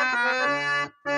Bye.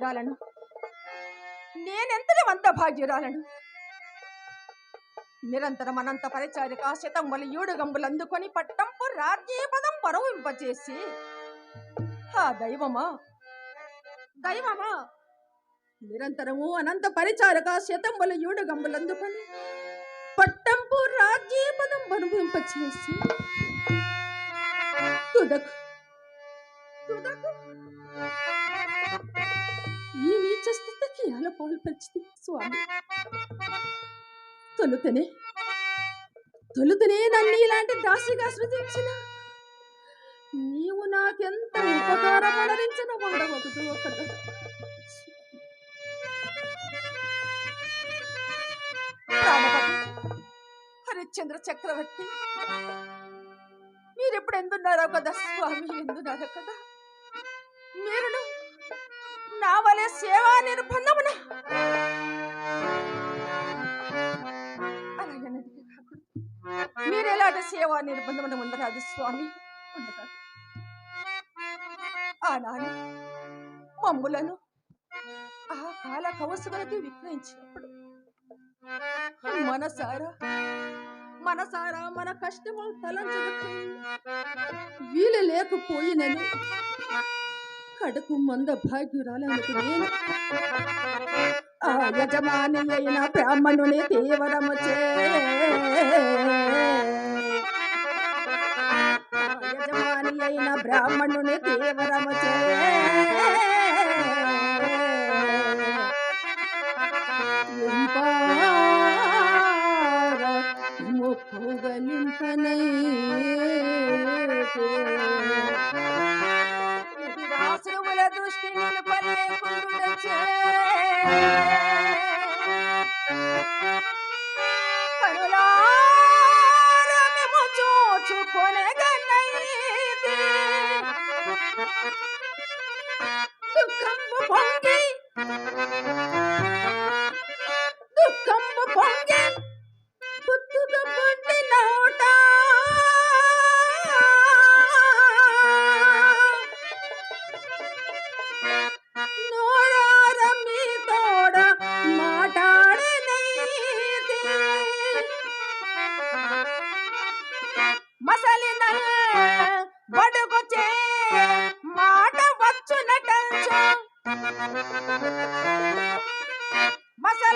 భాగ్యురాలను? నేనెంతటి వంత భాగ్యురాలను? నిరంతరం అనంత పరిచారిక శతంబలి ఏడు గంబులు అందుకొని పట్టంపు రాజ్యపదం పరవింపచేసి. ఆ దైవమా! దైవమా! నిరంతరము అనంత పరిచారక వల ఏడు గంబులు అందుకొని పట్టంపు రాజ్యపదం పరవింపచేసి. తుదకు స్థితికి ఎలా స్వామి. తొలుతనే. తొలుతనే నన్ను ఇలాంటి దాసిగా సృజించిన. నీవు నాకెంత ఉపకారమనరించిన వాడవదు ఒకడు ప్రాణపతి హరిశ్చంద్ర చక్రవర్తి మీరెప్పుడు ఎందున్నారో కదా స్వామి ఎందున్నారో కదా. మీరును నా వలె సేవా నిర్బంధమున అలాగేనది మీరెలాంటి సేవా నిర్బంధమున ఉండరాదు స్వామి ఉండరాదు. ఆనాడు మమ్ములను ఆ కాల కవసులకు విక్రయించినప్పుడు మనసారా మనసారా మన కష్టము తలంచదు వీలు లేకపోయినను కడుపు మంద భాగ్యురాలనుకు నేను ఆ యజమాని అయిన బ్రాహ్మణుని తీవ్రము చే యజమాని అయిన బ్రాహ్మణుని తీవ్రము చే ముప్పుగలింపనై Música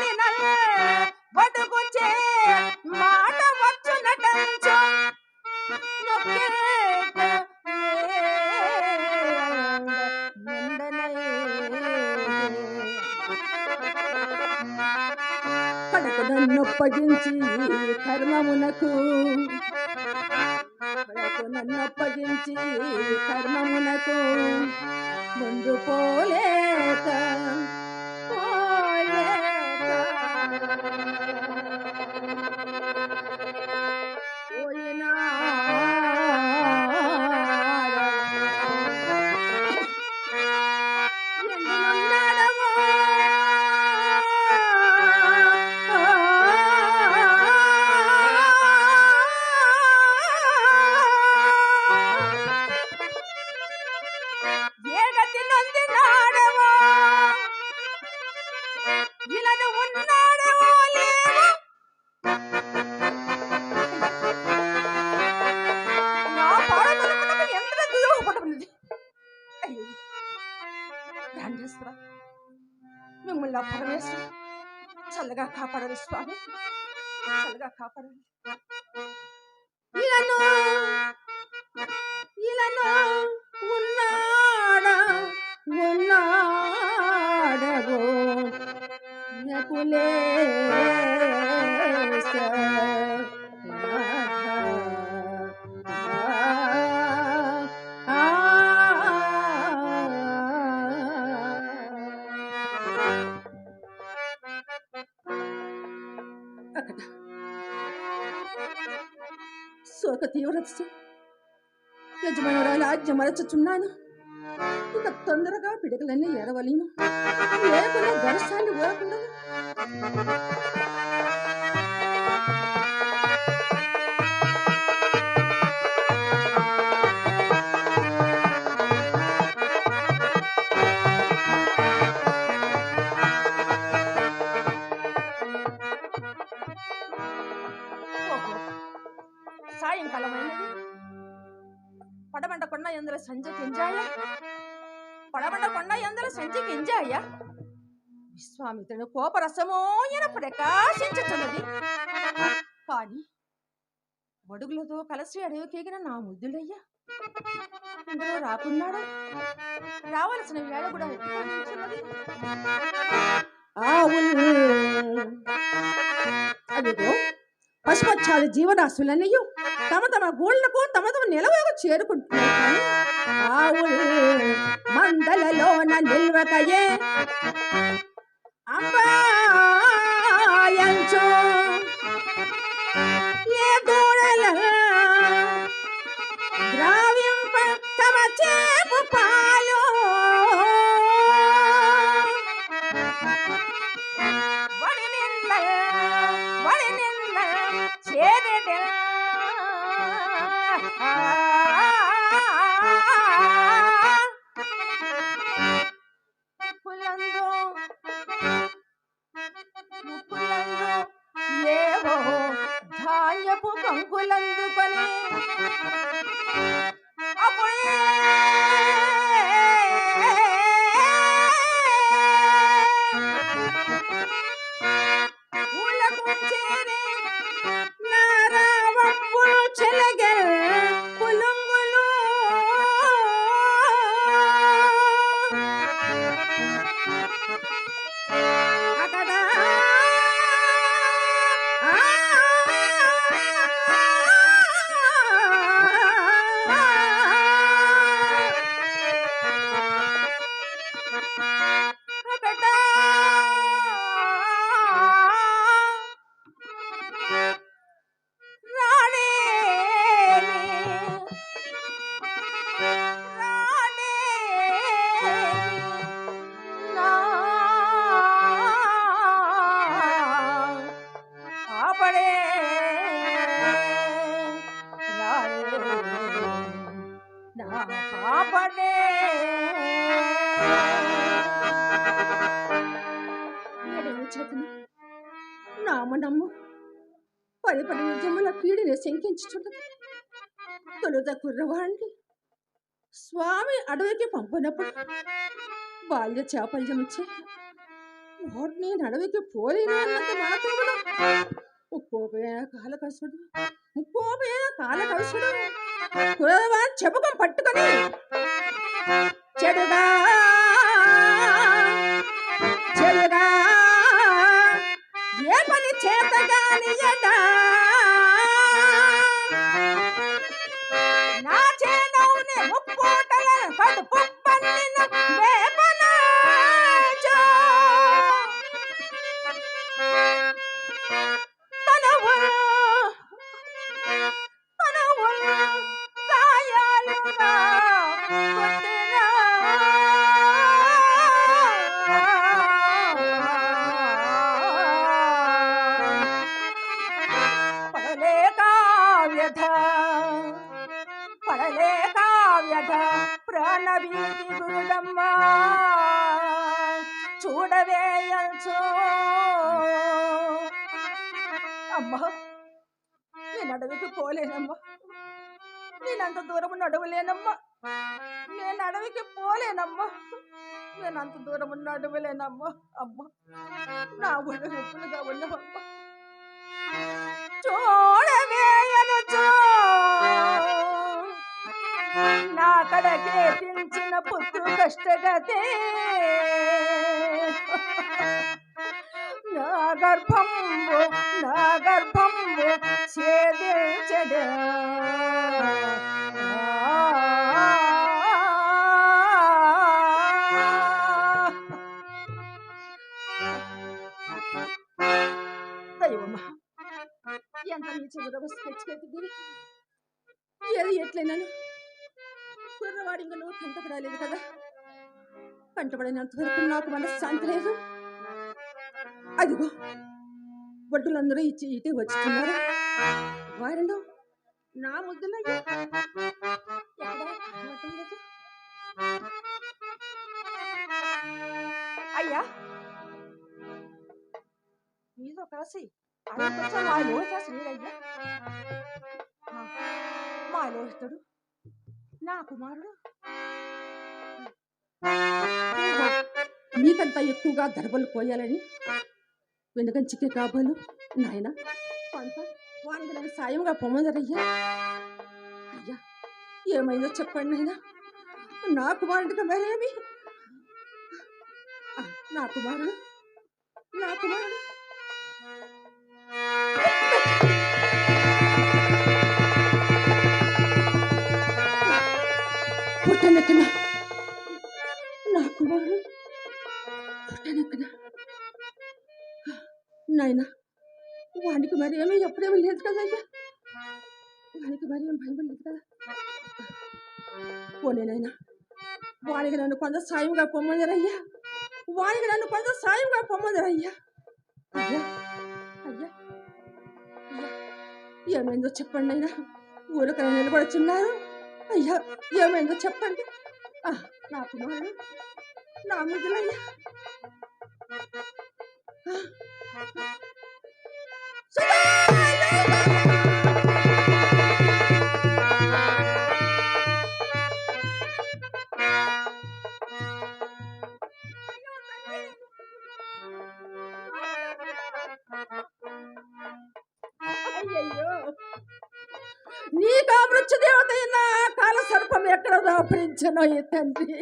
మసలిన మాట వచ్చునటంచు నొక్కేట కడకు కర్మమునకు. కడకు కర్మమునకు. ముందు పోలేక పోలేక చల్లగా కాపాడాలి ఇలను ఇలను ఉన్నాడా ఉన్నాడగో నకులేశ శోక తీవ్రత యజమానురాలు ఆజ్ఞ మరచుచున్నాను. ఇక తొందరగా పిడకలన్నీ ఎడవలేను లేకుండా గరసాన్ని ఊరకుండా సంజ ఎందుల సంజయ్ కొండ ఎందుల సంజ ఎంజాయ విశ్వామిత్రుడు కోపరసమోయన ప్రకాశించుతున్నది కానీ వడుగులతో కలిసి అడవికేగిన నా ముద్దులయ్యా ఇందులో రాకున్నాడు? రావలసిన వేళ కూడా అదిగో పశుపక్షాలు జీవరాశులన్నయ్యు తమ తమ గూళ్ళకు తమ తమ నిలవకు చేరుకుంటున్నాయి కానీ ఆవులు మందలలోన నిల్వకయే అంబాయంచు ధాన్యపు నామనమ్ము. పది పది నిజముల పీడిని శంకించుచున్నది. తొలుత కుర్రవాణ్ణి స్వామి అడవికి పంపినప్పుడు బాల్య చాపల్యమిచ్చే వాడు అడవికి పోలేను అన్నంత మాత్రమున ముప్పోపోయిన కాలకసుడు ముప్పోపోయిన కాలకసుడు కురవా చెబుకం పట్టుకొని చెడుగా చెడుగా నేను అడవికి పోలేనమ్మా. నేనంత దూరం నడవలేనమ్మా. నేను అడవికి పోలేనమ్మా. నేను అంత దూరం నడవలేనమ్మా అమ్మా. నా ఒళ్ళు నొప్పులుగా ఉన్నావమ్మా. చూడవేయను నా కడకే దించిన పుత్రు కష్టగతే. నా గర్భంబు నా గర్భంబు చే ఏది ఎట్లయినాను కుర్రవాడి ఇంకా నువ్వు పంటపడలేదు కదా. కంటపడినంత వరకు నాకు మనశ్శాంతి లేదు. అదిగో వడ్డులందరూ ఇచ్చి ఇటే వచ్చుతున్నారు. వారిలో నా ముద్దులయ్యా అయ్యా! మీతో కలిసి అయ్యా మా లోహితుడు నా కుమారుడు. నీకంతా ఎక్కువగా దర్బలు పోయాలని వెనుకంచికే కాబోలు? నాయన కొంత వానికి నన్ను సాయంగా పొమ్మదరయ్యా అయ్యా ఏమైందో చెప్పండి నాయన. నా కుమారుడికి మరేమి? నా కుమారుడు నా కుమారుడు. ఎప్పుడేమీ లేదు కదయ్యా వానికి మరి ఏం భయం లేదు కదా? పోనీ నాయన వానికి నన్ను కొంత సాయంగా పొమ్మదరయ్యా వానికి నన్ను కొంత సాయంగా పొమ్మదరయ్యా అయ్యా అయ్యా అయ్యా ఏమైందో చెప్పండి అయినా ఊరికన నిలబడుచున్నారు. అయ్యా ఏమైందో చెప్పండి. నా కుమారుడు నా ముద్దులయ్యా సుధా కాల సర్పం ఎక్కడ దాపరించనో ఈ తండ్రి?